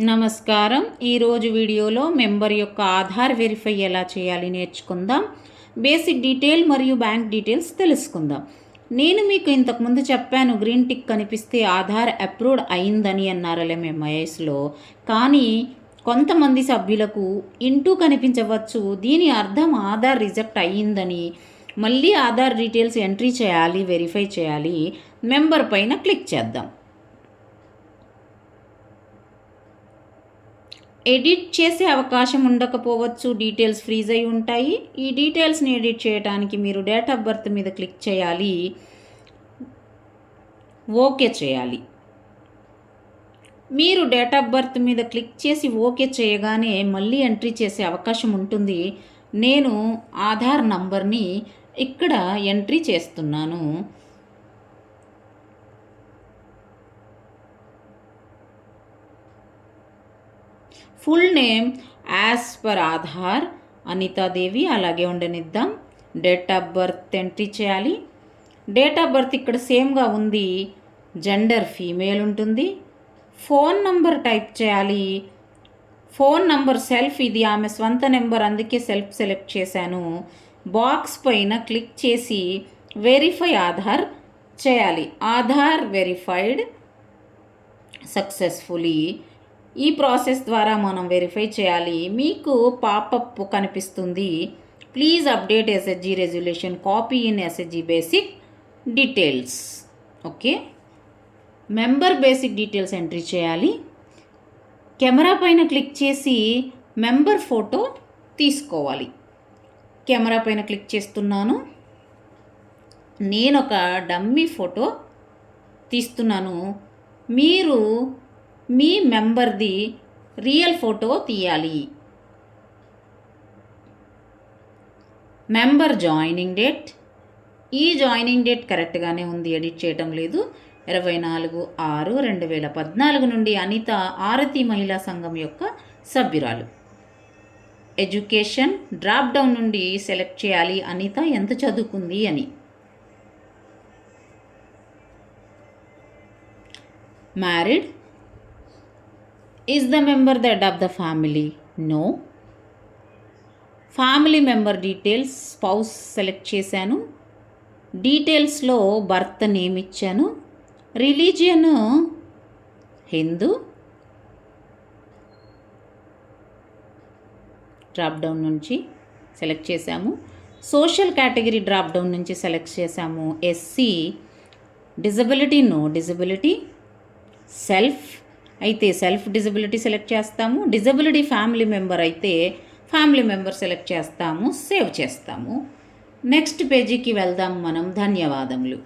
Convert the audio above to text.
నమస్కారం. ఈరోజు వీడియోలో మెంబర్ యొక్క ఆధార్ వెరిఫై ఎలా చేయాలి నేర్చుకుందాం. బేసిక్ డీటెయిల్ మరియు బ్యాంక్ డీటెయిల్స్ తెలుసుకుందాం. నేను మీకు ఇంతకుముందు చెప్పాను గ్రీన్ టిక్ కనిపిస్తే ఆధార్ అప్రూవ్డ్ అయిందని అన్నారులే ఎంఐఎస్లో కానీ కొంతమంది సభ్యులకు ఇంటూ కనిపించవచ్చు. దీని అర్థం ఆధార్ రిజెక్ట్ అయ్యిందని మళ్ళీ ఆధార్ డీటెయిల్స్ ఎంట్రీ చేయాలి వెరిఫై చేయాలి. మెంబర్ పైన క్లిక్ చేద్దాం. ఎడిట్ చేసే అవకాశం ఉండకపోవచ్చు డీటెయిల్స్ ఫ్రీజ్ అయి ఉంటాయి. ఈ డీటెయిల్స్ని ఎడిట్ చేయడానికి మీరు డేట్ ఆఫ్ బర్త్ మీద క్లిక్ చేయాలి. ఓకే చేయాలి. మీరు డేట్ ఆఫ్ బర్త్ మీద క్లిక్ చేసి ఓకే చేయగానే మళ్ళీ ఎంట్రీ చేసే అవకాశం ఉంటుంది. నేను ఆధార్ నంబర్ని ఇక్కడ ఎంట్రీ చేస్తున్నాను. Full name as per Aadhaar Anita Devi అలాగే ఉండనిద్దాం. డేట్ ఆఫ్ బర్త్ ఎంట్రీ చేయాలి. డేట్ ఆఫ్ బర్త్ ఇక్కడ సేమ్గా ఉంది. జెండర్ ఫీమేల్ ఉంటుంది. ఫోన్ నంబర్ టైప్ చేయాలి. ఫోన్ నంబర్ సెల్ఫ్ ఇది. ఆమె స్వంత నెంబర్ అందుకే సెల్ఫ్ సెలెక్ట్ చేశాను. బాక్స్ పైన క్లిక్ చేసి వెరిఫై ఆధార్ చేయాలి. Aadhaar verified successfully. ఈ ప్రాసెస్ ద్వారా మనం వెరిఫై చేయాలి. మీకు పాపప్ కనిపిస్తుంది. Please update SSG regulation copy in SSG basic details. Okay? Member basic details entry చేయాలి. కెమెరా పైన క్లిక్ చేసి మెంబర్ ఫోటో తీసుకోవాలి. కెమెరా పైన క్లిక్ చేస్తున్నాను. నేను ఒక డమ్మీ ఫోటో తీస్తున్నాను. మీరు మీ మెంబర్ది రియల్ ఫోటో తీయాలి. Member joining date. ఈ జాయినింగ్ డేట్ కరెక్ట్గానే ఉంది ఎడిట్ చేయటం లేదు. ఇరవై నాలుగు ఆరు రెండు వేల పద్నాలుగు నుండి అనిత ఆరతి మహిళా సంఘం యొక్క సభ్యురాలు. ఎడ్యుకేషన్ డ్రాప్ డౌన్ నుండి సెలెక్ట్ చేయాలి అనిత ఎంత చదువుకుంది అని. Married is the member the head of the family no family member details spouse select చేశాను డీటెయిల్స్లో భర్త నేమ్ ఇచ్చాను. రిలీజియన్ హిందూ డ్రాప్ డౌన్ నుంచి సెలెక్ట్ చేశాము. సోషల్ కేటగిరీ డ్రాప్ డౌన్ నుంచి సెలెక్ట్ చేశాము. SC disability no disability self అయితే సెల్ఫ్ డిజబిలిటీ సెలెక్ట్ చేస్తాము డిజబిలిటీ ఫ్యామిలీ మెంబర్ అయితే ఫ్యామిలీ మెంబర్ సెలెక్ట్ చేస్తాము సేవ్ చేస్తాము. నెక్స్ట్ పేజీకి వెళ్దాం మనం. ధన్యవాదములు.